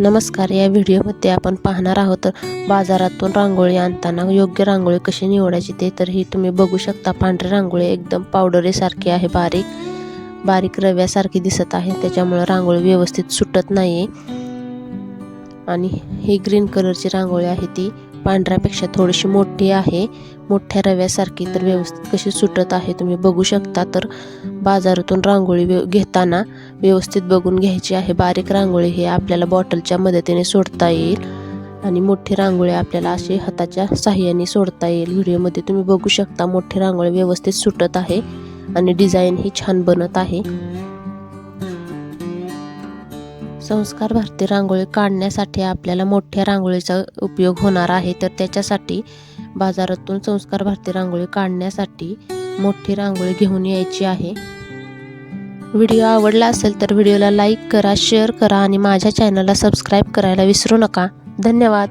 नमस्कार. या व्हिडिओमध्ये आपण पाहणार आहोत बाजारातून रांगोळी आणताना योग्य रांगोळी कशी निवडायची ते. तर ही तुम्ही बघू शकता पांढरी रांगोळी एकदम पावडरीसारखी आहे बारीक बारीक रव्यासारखी दिसत आहे. त्याच्यामुळं रांगोळी व्यवस्थित सुटत नाही आणि ही ग्रीन कलरची रांगोळी आहे ती पांढऱ्यापेक्षा थोडीशी मोठी आहे. मोठ्या रव्यासारखी तर व्यवस्थित कशी सुटत आहे तुम्ही बघू शकता. तर बाजारातून रांगोळी घेताना व्यवस्थित बघून घ्यायची आहे. बारीक रांगोळी हे आपल्याला बॉटलच्या मदतीने सोडता येईल आणि मोठी रांगोळी आपल्याला अशी हाताच्या साह्याने सोडता येईल. व्हिडिओमध्ये तुम्ही बघू शकता मोठी रांगोळी व्यवस्थित सुटत आहे आणि डिझाईन ही छान बनत आहे. संस्कार भारती रांगोळी काढण्यासाठी आपल्याला मोठ्या रांगोळीचा उपयोग होणार आहे. तर त्याच्यासाठी बाजारातून संस्कार भारती रांगोळी काढण्यासाठी मोठी रांगोळी घेऊन यायची आहे. व्हिडिओ आवडला असेल तर व्हिडिओला लाईक करा शेअर करा आणि माझ्या चॅनलला सबस्क्राईब करायला विसरू नका. धन्यवाद.